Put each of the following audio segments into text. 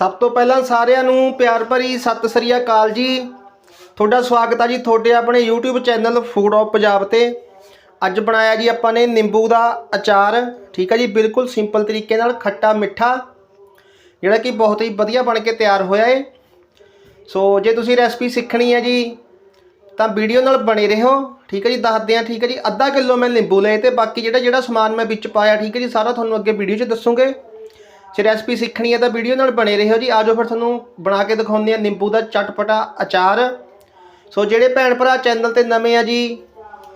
ਸਭ ਤੋਂ ਪਹਿਲਾਂ ਸਾਰਿਆਂ ਨੂੰ ਪਿਆਰ ਭਰੀ ਸਤਿ ਸ੍ਰੀ ਅਕਾਲ ਜੀ। ਤੁਹਾਡਾ ਸਵਾਗਤ ਆ ਜੀ ਤੁਹਾਡੇ ਆਪਣੇ YouTube channel food of Punjab ਤੇ। ਅੱਜ ਬਣਾਇਆ ਜੀ ਆਪਾਂ ਨੇ ਨਿੰਬੂ ਦਾ ਅਚਾਰ, ਠੀਕ ਹੈ ਜੀ, ਬਿਲਕੁਲ ਸਿੰਪਲ ਤਰੀਕੇ ਨਾਲ ਖੱਟਾ ਮਿੱਠਾ, ਜਿਹੜਾ ਕਿ ਬਹੁਤ ਹੀ ਵਧੀਆ ਬਣ ਕੇ ਤਿਆਰ ਹੋਇਆ ਏ। ਸੋ ਜੇ ਤੁਸੀਂ ਰੈਸਪੀ ਸਿੱਖਣੀ ਹੈ ਜੀ, ਤਾਂ ਵੀਡੀਓ ਨਾਲ ਬਣੇ ਰਹੋ, ਠੀਕ ਹੈ ਜੀ, ਦੱਸਦੇ ਆ, ਠੀਕ ਹੈ ਜੀ, ਅੱਧਾ ਕਿਲੋ ਮੈਂ ਨਿੰਬੂ ਲਏ ਤੇ ਬਾਕੀ ਜਿਹੜਾ ਜਿਹੜਾ ਸਮਾਨ ਮੈਂ ਵਿੱਚ ਪਾਇਆ, ਠੀਕ ਹੈ ਜੀ, ਸਾਰਾ ਤੁਹਾਨੂੰ ਅੱਗੇ ਵੀਡੀਓ 'ਚ ਦੱਸੂਗੇ। ਜੇ ਰੈਸਪੀ ਸਿੱਖਣੀ ਹੈ ਤਾਂ ਵੀਡੀਓ ਨਾਲ ਬਣੇ ਰਹੋ ਜੀ। ਆਜੋ ਫਿਰ ਤੁਹਾਨੂੰ ਬਣਾ ਕੇ ਦਿਖਾਉਂਦੇ ਆ ਨਿੰਬੂ ਦਾ ਚਟਪਟਾ ਅਚਾਰ। ਸੋ ਜਿਹੜੇ ਭੈਣ ਭਰਾ ਚੈਨਲ ਤੇ ਨਵੇਂ ਆ ਜੀ,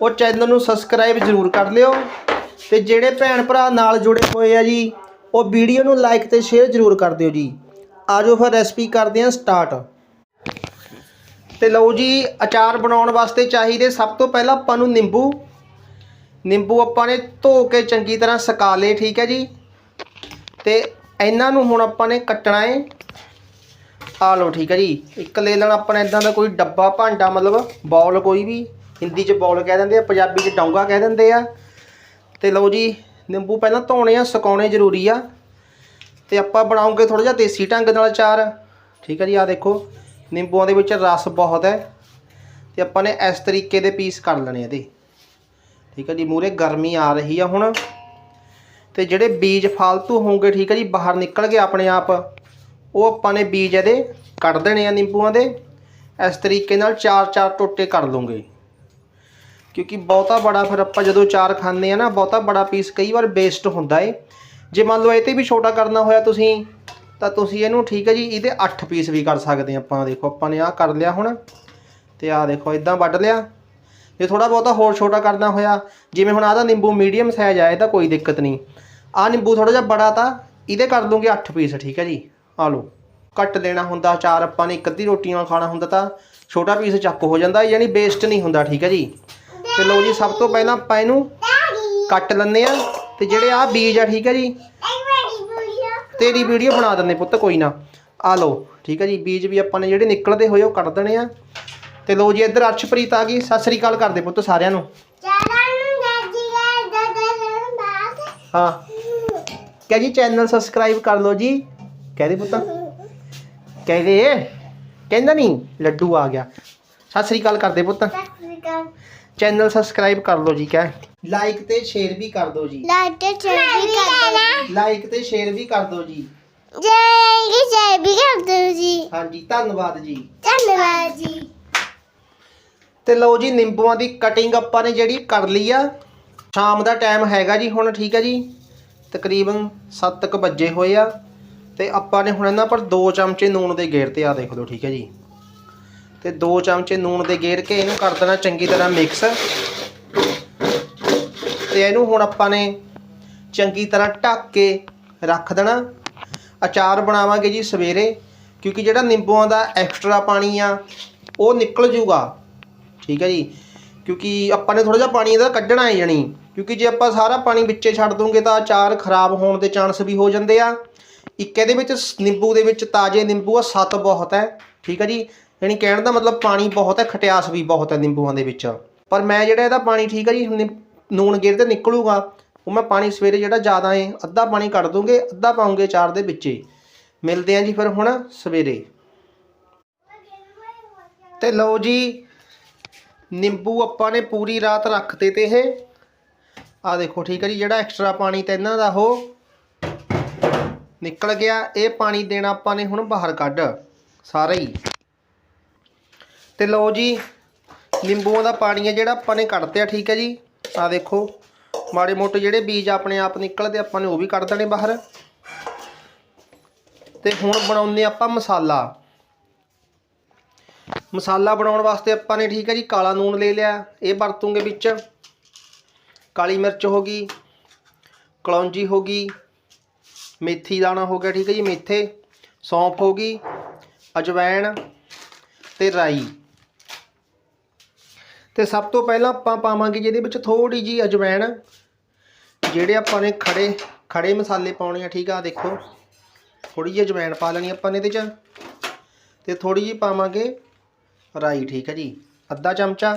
ਉਹ ਚੈਨਲ ਨੂੰ ਸਬਸਕ੍ਰਾਈਬ ਜ਼ਰੂਰ ਕਰ ਲਿਓ। ਤੇ ਜਿਹੜੇ ਭੈਣ ਭਰਾ ਨਾਲ ਜੁੜੇ ਹੋਏ ਆ ਜੀ, ਉਹ ਵੀਡੀਓ ਨੂੰ ਲਾਈਕ ਤੇ ਸ਼ੇਅਰ ਜ਼ਰੂਰ ਕਰ ਦਿਓ ਜੀ। ਆਜੋ ਫਿਰ ਰੈਸਪੀ ਕਰਦੇ ਆ ਸਟਾਰਟ। ਤੇ ਲਓ ਜੀ, ਅਚਾਰ ਬਣਾਉਣ ਵਾਸਤੇ ਚਾਹੀਦੇ ਸਭ ਤੋਂ ਪਹਿਲਾਂ ਆਪਾਂ ਨੂੰ ਨਿੰਬੂ। ਨਿੰਬੂ ਆਪਾਂ ਨੇ ਧੋ ਕੇ ਚੰਗੀ ਤਰ੍ਹਾਂ ਸੁਕਾ ਲਏ, ਠੀਕ ਹੈ ਜੀ। ਤੇ ਇਹਨਾਂ ਨੂੰ ਹੁਣ ਆਪਾਂ ਨੇ ਕੱਟਣਾ ਹੈ ਆ ਲਓ ਠੀਕ ਹੈ ਜੀ। ਇੱਕ ਲੈ ਲੈਣਾ ਆਪਾਂ ਨੇ ਇਦਾਂ ਦਾ ਕੋਈ ਡੱਬਾ, ਭਾਂਡਾ ਮਤਲਬ ਬੌਲ ਕੋਈ ਵੀ। ਹਿੰਦੀ 'ਚ ਬੌਲ ਕਹਿ ਦਿੰਦੇ ਆ, ਪੰਜਾਬੀ 'ਚ ਡੌਂਗਾ ਕਹਿ ਦਿੰਦੇ ਆ। ਤੇ ਲਓ ਜੀ, ਨਿੰਬੂ ਪਹਿਲਾਂ ਧੋਣੇ ਆ, ਸੁਕਾਉਣੇ ਜ਼ਰੂਰੀ ਆ। ਤੇ ਆਪਾਂ ਬਣਾਉਂਗੇ ਥੋੜਾ ਜਿਹਾ ਦੇਸੀ ਢੰਗ ਨਾਲ ਚਾਰ ਠੀਕ ਹੈ ਜੀ ਆ ਦੇਖੋ, ਨਿੰਬੂਆਂ ਦੇ ਵਿੱਚ ਰਸ ਬਹੁਤ ਹੈ। ਤੇ ਆਪਾਂ ਨੇ ਇਸ ਤਰੀਕੇ ਦੇ ਪੀਸ ਕਰ ਲੈਣੇ ਇਹਦੇ। ਠੀਕ ਹੈ ਜੀ ਮੂਰੇ ਗਰਮੀ ਆ ਰਹੀ ਆ ਹੁਣ। ਤੇ ਜਿਹੜੇ ਬੀਜ ਫਾਲਤੂ ਹੋਣਗੇ, ਠੀਕ ਹੈ ਜੀ, ਬਾਹਰ ਨਿਕਲ ਗਏ ਆਪਣੇ ਆਪ, ਉਹ ਆਪਾਂ ਨੇ ਬੀਜ ਇਹਦੇ ਕੱਢ ਦੇਣੇ ਆ ਨਿੰਬੂਆਂ ਦੇ। ਇਸ ਤਰੀਕੇ ਨਾਲ ਚਾਰ ਚਾਰ ਟੋਟੇ ਕਰ ਲੂੰਗੇ। ਕਿਉਂਕਿ ਬਹੁਤਾ ਬੜਾ ਫਿਰ ਆਪਾਂ ਜਦੋਂ ਚਾਰ ਖਾਂਦੇ ਆ ਨਾ, ਬਹੁਤਾ ਬੜਾ ਪੀਸ ਕਈ ਵਾਰ ਵੇਸਟ ਹੁੰਦਾ ਏ। ਜੇ ਮੰਨ ਲਓ ਇਹ ਤੇ ਵੀ ਛੋਟਾ ਕਰਨਾ ਹੋਇਆ ਤੁਸੀਂ, ਤਾਂ ਤੁਸੀਂ ਇਹਨੂੰ, ਠੀਕ ਹੈ ਜੀ, ਇਹਦੇ 8 ਪੀਸ ਵੀ ਕਰ ਸਕਦੇ ਆਪਾਂ। ਦੇਖੋ, ਆਪਾਂ ਨੇ ਆਹ ਕਰ ਲਿਆ ਹੁਣ, ਤੇ ਆਹ ਦੇਖੋ ਇਦਾਂ ਵੱਢ ਲਿਆ। ਜੇ ਥੋੜਾ ਬਹੁਤਾ ਹੋਰ ਛੋਟਾ ਕਰਨਾ ਹੋਇਆ, ਜਿਵੇਂ ਹੁਣ ਆਹ ਦਾ ਨਿੰਬੂ ਮੀਡੀਅਮ ਸਾਈਜ਼ ਆਇਆ ਤਾਂ ਕੋਈ ਦਿੱਕਤ ਨਹੀਂ। ਆਹ ਨਿੰਬੂ ਥੋੜਾ ਜਿਹਾ ਬੜਾ ਤਾਂ, ਇਹਦੇ ਕਰ ਦੂੰਗੇ 8 ਪੀਸ ਠੀਕ ਹੈ ਜੀ। ਆ ਲਓ, ਕੱਟ ਦੇਣਾ ਹੁੰਦਾ, ਚਾਰ ਆਪਾਂ ਨੇ ਇੱਕ ਅੱਧੀ ਰੋਟੀ ਨਾਲ ਖਾਣਾ ਹੁੰਦਾ ਤਾਂ, ਛੋਟਾ ਪੀਸ ਚੱਕ ਹੋ ਜਾਂਦਾ ਯਾਨੀ ਵੇਸਟ ਨਹੀਂ ਹੁੰਦਾ, ਠੀਕ ਹੈ ਜੀ। ਤੇ ਲਓ ਜੀ, ਸਭ ਤੋਂ ਪਹਿਲਾਂ ਆਪਾਂ ਇਹਨੂੰ ਕੱਟ ਲੈਂਦੇ ਆ ਤੇ ਜਿਹੜੇ ਆ ਬੀਜ ਆ, ਠੀਕ ਹੈ ਜੀ। ਤੇਰੀ ਵੀਡੀਓ ਬਣਾ ਦਿੰਦੇ ਪੁੱਤ, ਕੋਈ ਨਾ। ਆ ਲਓ, ਠੀਕ ਹੈ ਜੀ, ਬੀਜ ਵੀ ਆਪਾਂ ਨੇ ਜਿਹੜੇ ਨਿਕਲਦੇ ਹੋਏ ਉਹ ਕੱਢ ਦੇਣੇ ਆ। ਤੇ ਲਓ ਜੀ ਇੱਧਰ ਅਰਸ਼ਪ੍ਰੀਤ ਆ ਗਈ। ਸਤਿ ਸ੍ਰੀ ਅਕਾਲ ਕਰਦੇ ਪੁੱਤ ਸਾਰਿਆਂ ਨੂੰ। ਹਾਂ। ਕਹਿ ਜੀ ਚੈਨਲ ਸਬਸਕ੍ਰਾਈਬ ਕਰ ਲਓ ਜੀ। ਕਹਿ ਦੇ ਪੁੱਤ। ਕਹਿ ਦੇ। ਕਹਿੰਦਾ ਨਹੀਂ ਲੱਡੂ ਆ ਗਿਆ। ਸਤਿ ਸ੍ਰੀ ਅਕਾਲ ਕਰਦੇ ਪੁੱਤ। ਚੈਨਲ ਸਬਸਕ੍ਰਾਈਬ ਕਰ ਲਓ ਜੀ ਕਹਿ। ਲਾਈਕ ਤੇ ਸ਼ੇਅਰ ਵੀ ਕਰ ਦਿਓ ਜੀ। ਲਾਈਕ ਤੇ ਸ਼ੇਅਰ ਵੀ ਕਰ ਦਿਓ ਜੀ। ਹਾਂਜੀ ਧੰਨਵਾਦ ਜੀ। ਤੇ ਲਓ ਜੀ, ਨਿੰਬੂਆਂ ਦੀ ਕਟਿੰਗ ਆਪਾਂ ਨੇ ਜਿਹੜੀ ਕਰ ਲਈ ਆ। ਸ਼ਾਮ ਦਾ ਟਾਈਮ ਹੈਗਾ ਜੀ ਹੁਣ, ਠੀਕ ਹੈ ਜੀ। ਤਕਰੀਬਨ 7:00 ਵਜੇ ਹੋਏ ਆ। ਤੇ ਆਪਾਂ ਨੇ ਹੁਣ ਇਹਨਾਂ ਪਰ 2 ਚਮਚੇ ਨੂਣ ਦੇ ਗੇਰ ਤੇ ਆ ਦੇਖ ਲਓ, ਠੀਕ ਹੈ ਜੀ। ਤੇ 2 ਚਮਚੇ ਨੂਣ ਦੇ ਗੇਰ ਕੇ ਇਹਨੂੰ ਕਰ ਦੇਣਾ ਚੰਗੀ ਤਰ੍ਹਾਂ ਮਿਕਸ ਤੇ ਇਹਨੂੰ ਹੁਣ ਆਪਾਂ ਨੇ ਚੰਗੀ ਤਰ੍ਹਾਂ ਢੱਕ ਕੇ ਰੱਖ ਦੇਣਾ। ਅਚਾਰ ਬਣਾਵਾਂਗੇ ਜੀ ਸਵੇਰੇ, ਕਿਉਂਕਿ ਜਿਹੜਾ ਨਿੰਬੂਆਂ ਦਾ ਐਕਸਟਰਾ ਪਾਣੀ ਆ, ਉਹ ਨਿਕਲ ਜੂਗਾ। ਠੀਕ ਹੈ ਜੀ? ਕਿਉਂਕਿ ਆਪਾਂ ਨੇ ਥੋੜਾ ਜਿਹਾ ਪਾਣੀ ਇਹਦਾ ਕੱਢਣਾ ਹੈ ਜਣੀ। ਕਿਉਂਕਿ ਜੇ ਆਪਾਂ ਸਾਰਾ ਪਾਣੀ ਵਿੱਚੇ ਛੱਡ ਦੂੰਗੇ ਤਾਂ ਅਚਾਰ ਖਰਾਬ ਹੋਣ ਦੇ ਚਾਂਸ ਵੀ ਹੋ ਜਾਂਦੇ ਆ। ਇੱਕ ਇਹਦੇ ਵਿੱਚ ਸ- ਨਿੰਬੂ ਦੇ ਵਿੱਚ ਤਾਜ਼ੇ ਨਿੰਬੂ ਆ, ਸੱਤ ਬਹੁਤ ਹੈ। ਠੀਕ ਹੈ ਜੀ? ਯਾਨੀ ਕਹਿਣ ਦਾ ਮਤਲਬ ਪਾਣੀ ਬਹੁਤ ਹੈ, ਖਟਿਆਸ ਵੀ ਬਹੁਤ ਹੈ ਨਿੰਬੂਆਂ ਦੇ ਵਿੱਚ। ਪਰ ਮੈਂ ਜਿਹੜਾ ਇਹਦਾ ਪਾਣੀ ਠੀਕ ਹੈ ਜੀ, ਨਿੰ- ਨੂਣ ਗੇਰ ਤੇ ਨਿਕਲੂਗਾ, ਉਹ ਮੈਂ ਪਾਣੀ ਸਵੇਰੇ ਜਿਹੜਾ ਜ਼ਿਆਦਾ ਹੈ ਅੱਧਾ ਪਾਣੀ ਕੱਢ ਦੂੰਗੇ, ਅੱਧਾ ਪਾਉਂਗੇ ਚਾਰ ਦੇ ਵਿੱਚੇ। ਮਿਲਦੇ ਆਂ ਜੀ ਫਿਰ ਹੁਣ ਸਵੇਰੇ। ਤੇ ਲਓ ਜੀ ਨਿੰਬੂ ਆਪਾਂ ਨੇ ਪੂਰੀ ਰਾਤ ਰੱਖਤੇ ਤੇ ਇਹ। ਆ ਦੇਖੋ, ਠੀਕ ਹੈ ਜੀ, ਜਿਹੜਾ ਐਕਸਟਰਾ ਪਾਣੀ ਤਾਂ ਇਹਨਾਂ ਦਾ ਉਹ ਨਿਕਲ ਗਿਆ। ਇਹ ਪਾਣੀ ਦੇਣਾ ਆਪਾਂ ਨੇ ਹੁਣ ਬਾਹਰ ਕੱਢ, ਸਾਰਾ ਹੀ। ਤੇ ਲਓ ਜੀ, ਨਿੰਬੂਆਂ ਦਾ ਪਾਣੀ ਹੈ ਜਿਹੜਾ ਆਪਾਂ ਨੇ ਕੱਢਤਿਆ ਠੀਕ ਹੈ ਜੀ। ਆ ਦੇਖੋ, ਮਾੜੇ ਮੋਟੇ ਜਿਹੜੇ ਬੀਜ ਆਪਣੇ ਆਪ ਨਿਕਲਦੇ, ਆਪਾਂ ਨੇ ਉਹ ਵੀ ਕੱਢ ਦੇਣੇ ਬਾਹਰ। ਤੇ ਹੁਣ ਬਣਾਉਂਦੇ ਆਪਾਂ ਮਸਾਲਾ। ਮਸਾਲਾ ਬਣਾਉਣ ਵਾਸਤੇ ਆਪਾਂ ਨੇ ਠੀਕ ਹੈ ਜੀ, ਕਾਲਾ ਨੂਣ ਲੈ ਲਿਆ। ਇਹ ਵਰਤੂਗੇ ਵਿੱਚ। ਕਾਲੀ ਮਿਰਚ ਹੋ ਗਈ, ਕਲੌਂਜੀ ਹੋ ਗਈ, ਮੇਥੀ ਦਾਣਾ ਹੋ ਗਿਆ, ਠੀਕ ਹੈ ਜੀ, ਮੇਥੇ, ਸੌਂਫ ਹੋ ਗਈ ਅਜਵਾਇਣ ਤੇ ਰਾਈ। ਤੇ ਸਭ ਤੋਂ ਪਹਿਲਾਂ ਆਪਾਂ ਪਾਵਾਂਗੇ ਜਿਹਦੇ ਵਿੱਚ ਥੋੜੀ ਜੀ ਅਜਵਾਇਣ ਜਿਹੜੇ ਆਪਾਂ ਨੇ ਖੜੇ ਖੜੇ ਮਸਾਲੇ ਪਾਉਣੇ ਆ, ਠੀਕ ਆ ਦੇਖੋ। ਥੋੜੀ ਜਿਹੀ ਅਜਵਾਇਣ ਪਾ ਲੈਣੀ ਆਪਾਂ ਨੇ ਇਹਦੇ ਚ। ਤੇ ਥੋੜੀ ਜਿਹੀ ਪਾਵਾਂਗੇ ਰਾਈ, ਠੀਕ ਹੈ ਜੀ। ਅੱਧਾ ਚਮਚਾ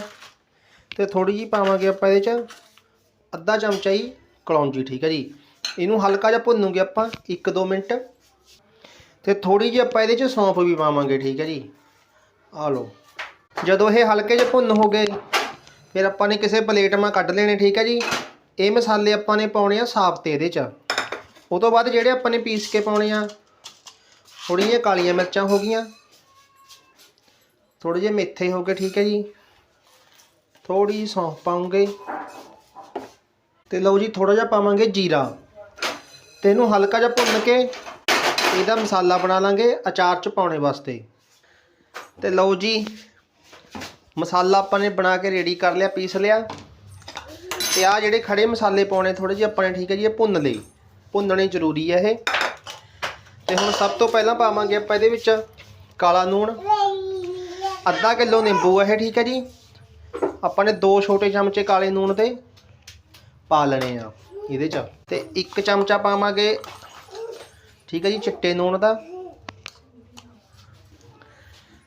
ਤੇ ਥੋੜੀ ਜਿਹੀ ਪਾਵਾਂਗੇ ਆਪਾਂ ਇਹਦੇ ਚ ਅੱਧਾ ਚਮਚਾ ਹੀ ਕਲੌਂਜੀ, ਠੀਕ ਹੈ ਜੀ। ਇਹਨੂੰ ਹਲਕਾ ਜਿਹਾ ਭੁੰਨੂਗੇ ਆਪਾਂ 1-2 ਮਿੰਟ। ਤੇ ਥੋੜੀ ਜਿਹੀ ਆਪਾਂ ਇਹਦੇ 'ਚ ਸੌਂਫ ਵੀ ਪਾਵਾਂਗੇ, ਠੀਕ ਹੈ ਜੀ। ਆ ਲਓ। ਜਦੋਂ ਇਹ ਹਲਕੇ ਜਿਹੇ ਭੁੰਨ ਹੋ ਗਏ, ਫਿਰ ਆਪਾਂ ਨੇ ਕਿਸੇ ਪਲੇਟ ਮਾ ਕੱਢ ਲੈਣੇ, ਠੀਕ ਹੈ ਜੀ। ਇਹ ਮਸਾਲੇ ਆਪਾਂ ਨੇ ਪਾਉਣੇ ਆ ਸਾਫ਼ ਤੇ ਇਹਦੇ 'ਚ। ਉਹ ਤੋਂ ਬਾਅਦ ਜਿਹੜੇ ਆਪਾਂ ਨੇ ਪੀਸ ਕੇ ਪਾਉਣੇ ਆ, ਥੋੜ੍ਹੀਆਂ ਜਿਹੀਆਂ ਕਾਲੀਆਂ ਮਿਰਚਾਂ ਹੋ ਗਈਆਂ। ਥੋੜੇ ਜਿਹੇ ਮੇਥੇ ਹੋ ਗਏ, ਠੀਕ ਹੈ ਜੀ। ਥੋੜੀ ਜਿਹੀ ਸੌਂਫ ਪਾਉਂਗੇ। ਤੇ ਲਓ ਜੀ ਥੋੜਾ ਜਿਹਾ ਪਾਵਾਂਗੇ ਜੀਰਾ। ਤੇ ਇਹਨੂੰ ਹਲਕਾ ਜਿਹਾ ਭੁੰਨ ਕੇ ਇਹਦਾ ਮਸਾਲਾ ਬਣਾ ਲਾਂਗੇ ਅਚਾਰ ਚ ਪਾਉਣੇ ਵਾਸਤੇ। ਤੇ ਲਓ ਜੀ, ਮਸਾਲਾ ਆਪਾਂ ਨੇ ਬਣਾ ਕੇ ਰੈਡੀ ਕਰ ਲਿਆ, ਪੀਸ ਲਿਆ। ਤੇ ਆ ਜਿਹੜੇ ਖੜੇ ਮਸਾਲੇ ਪਾਉਣੇ ਥੋੜੇ ਜਿਹੇ ਆਪਾਂ ਨੇ, ਠੀਕ ਹੈ ਜੀ, ਇਹ ਭੁੰਨ ਲਈ ਭੁੰਨਣੇ ਜ਼ਰੂਰੀ ਹੈ ਇਹ। ਤੇ ਹੁਣ ਸਭ ਤੋਂ ਪਹਿਲਾਂ ਪਾਵਾਂਗੇ ਆਪਾਂ ਇਹਦੇ ਵਿੱਚ ਕਾਲਾ ਨੂਣ। ਅੱਧਾ ਕਿਲੋ ਨਿੰਬੂ ਹੈ ਇਹ, ਠੀਕ ਹੈ ਜੀ। ਆਪਾਂ ਨੇ ਦੋ ਛੋਟੇ ਚਮਚੇ ਕਾਲੇ ਨੂਣ ਦੇ ਪਾ ਲੈਣੇ ਆ ਇਹਦੇ ਚ। ਤੇ ਇੱਕ ਚਮਚਾ ਪਾਵਾਂਗੇ, ਠੀਕ ਹੈ ਜੀ, ਚਿੱਟੇ ਨੂਣ ਦਾ।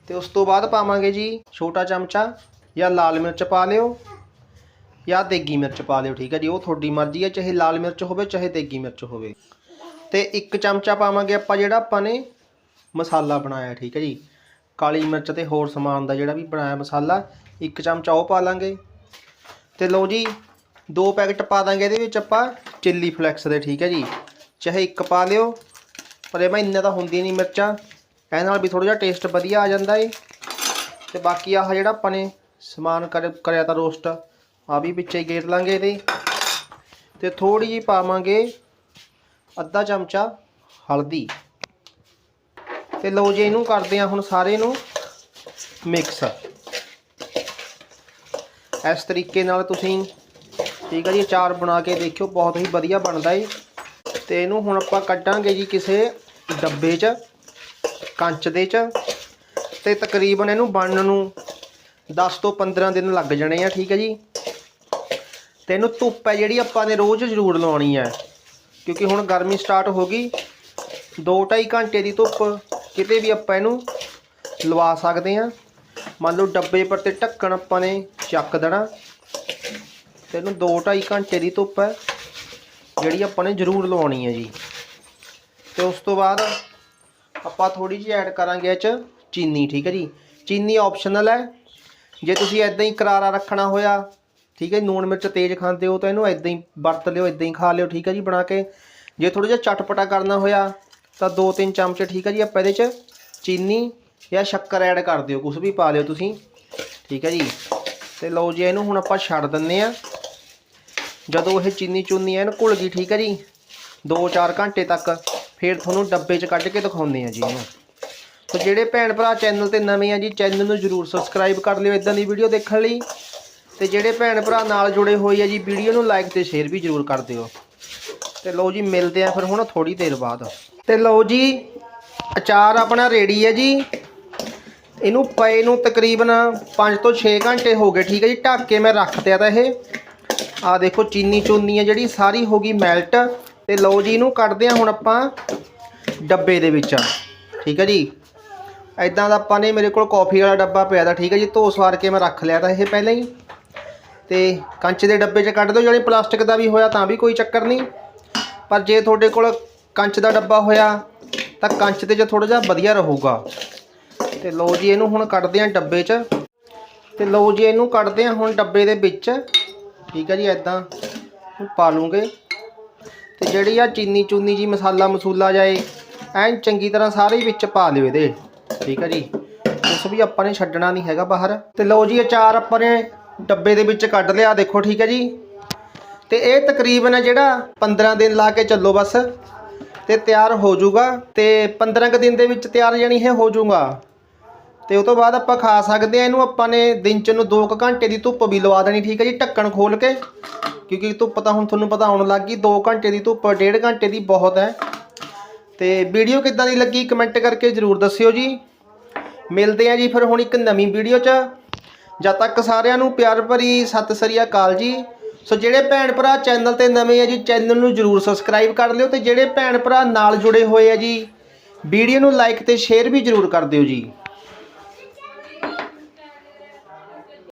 ਤੇ ਉਸ ਤੋਂ ਬਾਅਦ ਪਾਵਾਂਗੇ ਜੀ ਛੋਟਾ ਚਮਚਾ, ਜਾਂ ਲਾਲ ਮਿਰਚ ਪਾ ਲਿਓ, ਜਾਂ ਦੇਗੀ ਮਿਰਚ ਪਾ ਲਿਓ, ਠੀਕ ਹੈ ਜੀ। ਉਹ ਤੁਹਾਡੀ ਮਰਜ਼ੀ ਹੈ, ਚਾਹੇ ਲਾਲ ਮਿਰਚ ਹੋਵੇ, ਚਾਹੇ ਦੇਗੀ ਮਿਰਚ ਹੋਵੇ। ਤੇ ਇੱਕ ਚਮਚਾ ਪਾਵਾਂਗੇ ਆਪਾਂ ਜਿਹੜਾ ਆਪਾਂ ਨੇ ਮਸਾਲਾ ਬਣਾਇਆ, ਠੀਕ ਹੈ ਜੀ। ਕਾਲੀ ਮਿਰਚ ਤੇ ਹੋਰ ਸਮਾਨ ਦਾ ਜਿਹੜਾ ਵੀ ਬਣਾਇਆ ਮਸਾਲਾ, ਇੱਕ ਚਮਚਾ ਉਹ ਪਾ ਲਾਂਗੇ। ਤੇ ਲਓ ਜੀ, ਦੋ ਪੈਕਟ ਪਾ ਦਾਂਗੇ ਇਹਦੇ ਵਿੱਚ ਆਪਾਂ ਚਿੱਲੀ ਫਲੈਕਸ ਦੇ, ਠੀਕ ਹੈ ਜੀ। ਚਾਹੇ ਇੱਕ ਪਾ ਲਿਓ, ਪਰ ਇਹ ਮੈਂ ਇੰਨਾ ਤਾਂ ਹੁੰਦੀ ਨਹੀਂ ਮਿਰਚਾਂ। ਇਹ ਨਾਲ ਵੀ ਥੋੜਾ ਜਿਹਾ ਟੇਸਟ ਵਧੀਆ ਆ ਜਾਂਦਾ ਏ। ਤੇ ਬਾਕੀ ਆਹ ਜਿਹੜਾ ਆਪਾਂ ਨੇ ਸਮਾਨ ਕਰ, ਕਰਿਆ ਤਾਂ ਰੋਸਟ ਆ ਵੀ ਵਿੱਚੇ ਹੀ ਗੇਰ ਲਾਂਗੇ ਇਹਦੇ। ਤੇ ਥੋੜੀ ਜਿਹੀ ਪਾਵਾਂਗੇ ਅੱਧਾ ਚਮਚਾ ਹਲਦੀ। ਤੇ ਲਓ ਜੀ, ਇਹਨੂੰ ਕਰਦੇ ਆ ਹੁਣ ਸਾਰੇ ਨੂੰ ਮਿਕਸ ਇਸ ਤਰੀਕੇ ਨਾਲ ਤੁਸੀਂ ਠੀਕ ਹੈ ਜੀ, ਅਚਾਰ ਬਣਾ ਕੇ ਦੇਖਿਓ, ਬਹੁਤ ਹੀ ਵਧੀਆ ਬਣਦਾ ਏ। ਤੇ ਇਹਨੂੰ ਹੁਣ ਆਪਾਂ ਕੱਢਾਂਗੇ ਜੀ ਕਿਸੇ ਡੱਬੇ 'ਚ, ਕੰਚ ਦੇ 'ਚ। ਤੇ ਤਕਰੀਬਨ ਇਹਨੂੰ ਬਣਨ ਨੂੰ 10 ਤੋਂ 15 ਦਿਨ ਲੱਗ ਜਾਣੇ ਆ, ਠੀਕ ਹੈ ਜੀ। ਤੇ ਇਹਨੂੰ ਧੁੱਪ ਹੈ ਜਿਹੜੀ ਆਪਾਂ ਨੇ ਰੋਜ਼ ਜ਼ਰੂਰ ਲਾਉਣੀ ਹੈ ਕਿਉਂਕਿ ਹੁਣ ਗਰਮੀ ਸਟਾਰਟ ਹੋ ਗਈ 2-2.5 ਘੰਟੇ ਦੀ ਧੁੱਪ। ਕਿਤੇ ਵੀ ਆਪਾਂ ਇਹਨੂੰ ਲਵਾ ਸਕਦੇ ਆ ਮੰਨ ਲਓ ਡੱਬੇ ਪਰ ਤੇ ਢੱਕਣ ਆਪਾਂ ਨੇ ਚੱਕ ਦੇਣਾ। ਤੇ ਇਹਨੂੰ 2-2.5 ਘੰਟੇ ਦੀ ਧੁੱਪ ਹੈ, ਜਿਹੜੀ ਆਪਾਂ ਨੇ ਜ਼ਰੂਰ ਲਵਾਉਣੀ ਹੈ ਜੀ। ਤੇ ਉਸ ਤੋਂ ਬਾਅਦ ਆਪਾਂ ਥੋੜੀ ਜਿਹੀ ਐਡ ਕਰਾਂਗੇ ਇਹ ਚ ਚੀਨੀ, ਠੀਕ ਹੈ ਜੀ। ਚੀਨੀ ਆਪਸ਼ਨਲ ਹੈ। ਜੇ ਤੁਸੀਂ ਐਦਾਂ ਹੀ ਕਰਾਰਾ ਰੱਖਣਾ ਹੋਇਆ, ਠੀਕ ਹੈ ਨੂਣ ਮਿਰਚ ਤੇਜ਼ ਖਾਂਦੇ ਹੋ ਤਾਂ ਇਹਨੂੰ ਐਦਾਂ ਹੀ ਵਰਤ ਲਿਓ ਐਦਾਂ ਹੀ ਖਾ ਲਿਓ, ਠੀਕ ਹੈ ਜੀ, ਬਣਾ ਕੇ। ਜੇ ਥੋੜਾ ਜਿਹਾ ਚਟਪਟਾ ਕਰਨਾ ਹੋਇਆ ਤਾਂ 2-3 ਚਮਚ ਠੀਕ ਹੈ ਜੀ ਆਪਾਂ ਇਹਦੇ ਚ ਚੀਨੀ ਜਾਂ ਸ਼ੱਕਰ ਐਡ ਕਰ ਦਿਓ ਕੁਝ ਵੀ ਪਾ ਲਿਓ ਤੁਸੀਂ। ਠੀਕ ਹੈ ਜੀ। ਤੇ ਲਓ ਜੀ, ਇਹਨੂੰ ਹੁਣ ਆਪਾਂ ਛੱਡ ਦਿੰਨੇ ਆ। ਜਦੋਂ ਇਹ ਚੀਨੀ ਚੂਨੀ ਐਨ ਘੁਲ ਗਈ, ਠੀਕ ਹੈ ਜੀ 2-4 ਘੰਟੇ ਤੱਕ, ਫਿਰ ਤੁਹਾਨੂੰ ਡੱਬੇ 'ਚ ਕੱਢ ਕੇ ਦਿਖਾਉਂਦੇ ਆ ਜੀ ਇਹਨੂੰ। ਸੋ ਜਿਹੜੇ ਭੈਣ ਭਰਾ ਚੈਨਲ ਤੇ ਨਵੇਂ ਆ ਜੀ, ਚੈਨਲ ਨੂੰ ਜਰੂਰ ਸਬਸਕ੍ਰਾਈਬ ਕਰ ਲਿਓ ਇਦਾਂ ਦੀ ਵੀਡੀਓ ਦੇਖਣ ਲਈ। ਤੇ ਜਿਹੜੇ ਭੈਣ ਭਰਾ ਨਾਲ ਜੁੜੇ ਹੋਏ ਆ ਜੀ, ਵੀਡੀਓ ਨੂੰ ਲਾਈਕ ਤੇ ਸ਼ੇਅਰ ਵੀ ਜਰੂਰ ਕਰ ਦਿਓ। ਤੇ ਲਓ ਜੀ, ਮਿਲਦੇ ਆ ਫਿਰ ਹੁਣ ਥੋੜੀ ਦੇਰ ਬਾਅਦ। ਤੇ ਲਓ ਜੀ, ਅਚਾਰ ਆਪਣਾ ਰੈਡੀ ਹੈ ਜੀ। ਇਹਨੂੰ ਪਏ ਨੂੰ ਤਕਰੀਬਨ 5 ਤੋਂ 6 ਘੰਟੇ ਹੋ ਗਏ, ਠੀਕ ਹੈ ਜੀ। ਢੱਕ ਕੇ ਮੈਂ ਰੱਖ ਦਿਆ ਤਾਂ ਇਹ। ਆ ਦੇਖੋ, ਚੀਨੀ ਚੂਨੀ ਹੈ ਜਿਹੜੀ, ਸਾਰੀ ਹੋ ਗਈ ਮੈਲਟ ਤੇ ਲਓ ਜੀ, ਇਹਨੂੰ ਕੱਢਦੇ ਆ ਹੁਣ ਆਪਾਂ ਡੱਬੇ ਦੇ ਵਿੱਚ। ਠੀਕ ਹੈ ਜੀ। ਐਦਾਂ ਦਾ ਆਪਾਂ ਨੇ ਮੇਰੇ ਕੋਲ ਕਾਫੀ ਵਾਲਾ ਡੱਬਾ ਪਿਆ ਦਾ ਠੀਕ ਹੈ ਜੀ ਧੋ ਸਵਾਰ ਕੇ ਮੈਂ ਰੱਖ ਲਿਆ ਤਾਂ ਇਹ ਪਹਿਲਾਂ ਹੀ। ਤੇ ਕੰਚ ਦੇ ਡੱਬੇ 'ਚ ਕੱਢ ਦਿਓ ਜਿਹੜੇ ਪਲਾਸਟਿਕ ਦਾ ਵੀ ਹੋਇਆ ਤਾਂ ਵੀ ਕੋਈ ਚੱਕਰ ਨਹੀਂ। ਪਰ ਜੇ ਤੁਹਾਡੇ ਕੋਲ ਕੰਚ ਦਾ ਡੱਬਾ ਹੋਇਆ, ਤਾਂ ਕੰਚ ਦੇ 'ਚ ਥੋੜਾ ਜਿਹਾ ਵਧੀਆ ਰਹੂਗਾ। ਤੇ ਲਓ ਜੀ, ਇਹਨੂੰ ਹੁਣ ਕੱਢਦੇ ਆ ਡੱਬੇ 'ਚ। ਤੇ ਲਓ ਜੀ, ਇਹਨੂੰ ਕੱਢਦੇ ਆ ਹੁਣ ਡੱਬੇ ਦੇ ਵਿੱਚ। ਠੀਕ ਹੈ ਜੀ ਐਦਾਂ ਪਾ ਲੂੰਗੇ। ਤੇ ਜਿਹੜੀ ਆ ਚੀਨੀ ਚੂਨੀ ਜੀ ਮਸਾਲਾ ਮਸੂਲਾ ਜਾਏ ਐਨ ਚੰਗੀ ਤਰ੍ਹਾਂ ਸਾਰੇ ਹੀ ਵਿੱਚ ਪਾ ਲਿਓ ਇਹਦੇ। ਠੀਕ ਹੈ ਜੀ, ਉਸ ਵੀ ਆਪਾਂ ਨੇ ਛੱਡਣਾ ਨਹੀਂ ਹੈਗਾ ਬਾਹਰ। ਤੇ ਲਓ ਜੀ ਅਚਾਰ ਆਪਾਂ ਨੇ ਡੱਬੇ ਦੇ ਵਿੱਚ ਕੱਢ ਲਿਆ, ਦੇਖੋ ਠੀਕ ਹੈ ਜੀ। ਤੇ ਇਹ ਤਕਰੀਬਨ ਹੈ ਜਿਹੜਾ 15 ਦਿਨ ਲਾ ਕੇ ਚੱਲੋ ਬਸ। ਤੇ ਤਿਆਰ ਹੋ ਜਾਊਗਾ ਤੇ 15 ਕੁ ਦਿਨ ਦੇ ਵਿੱਚ ਤਿਆਰ ਜਾਨੀ ਇਹ ਹੋ ਜਾਊਗਾ। ਤੇ ਉਸ ਤੋਂ ਬਾਅਦ ਆਪਾਂ ਖਾ ਸਕਦੇ ਆ ਇਹਨੂੰ, ਆਪਾਂ ਨੇ ਦਿਨ ਚ ਨੂੰ 2 ਘੰਟੇ ਦੀ ਧੁੱਪ ਵੀ ਲਵਾ ਦੇਣੀ, ਠੀਕ ਹੈ ਜੀ, ਢੱਕਣ ਖੋਲ ਕੇ। ਕਿਉਂਕਿ ਧੁੱਪ ਤਾਂ ਹੁਣ ਤੁਹਾਨੂੰ ਪਤਾ ਆਉਣ ਲੱਗ ਗਈ 2 ਘੰਟੇ ਦੀ ਧੁੱਪ 1.5 ਘੰਟੇ ਦੀ ਬਹੁਤ ਹੈ। ਤੇ ਵੀਡੀਓ ਕਿੱਦਾਂ ਦੀ ਲੱਗੀ ਕਮੈਂਟ ਕਰਕੇ ਜਰੂਰ ਦੱਸਿਓ ਜੀ। ਮਿਲਦੇ ਆ ਜੀ ਫਿਰ ਹੁਣ ਇੱਕ ਨਵੀਂ ਵੀਡੀਓ 'ਚ। ਜਦ ਤੱਕ ਸਾਰਿਆਂ ਨੂੰ ਪਿਆਰ ਭਰੀ ਸਤਿ ਸ੍ਰੀ ਅਕਾਲ ਜੀ। ਸੋ ਜਿਹੜੇ ਭੈਣ ਭਰਾ ਚੈਨਲ ਤੇ ਨਵੇਂ ਆ ਜੀ, ਚੈਨਲ ਨੂੰ ਜਰੂਰ ਸਬਸਕ੍ਰਾਈਬ ਕਰ ਲਿਓ ਤੇ ਜਿਹੜੇ ਭੈਣ ਭਰਾ ਨਾਲ ਜੁੜੇ ਹੋਏ ਆ ਜੀ, ਵੀਡੀਓ ਨੂੰ ਲਾਈਕ ਤੇ ਸ਼ੇਅਰ ਵੀ ਜਰੂਰ ਕਰ ਦਿਓ ਜੀ।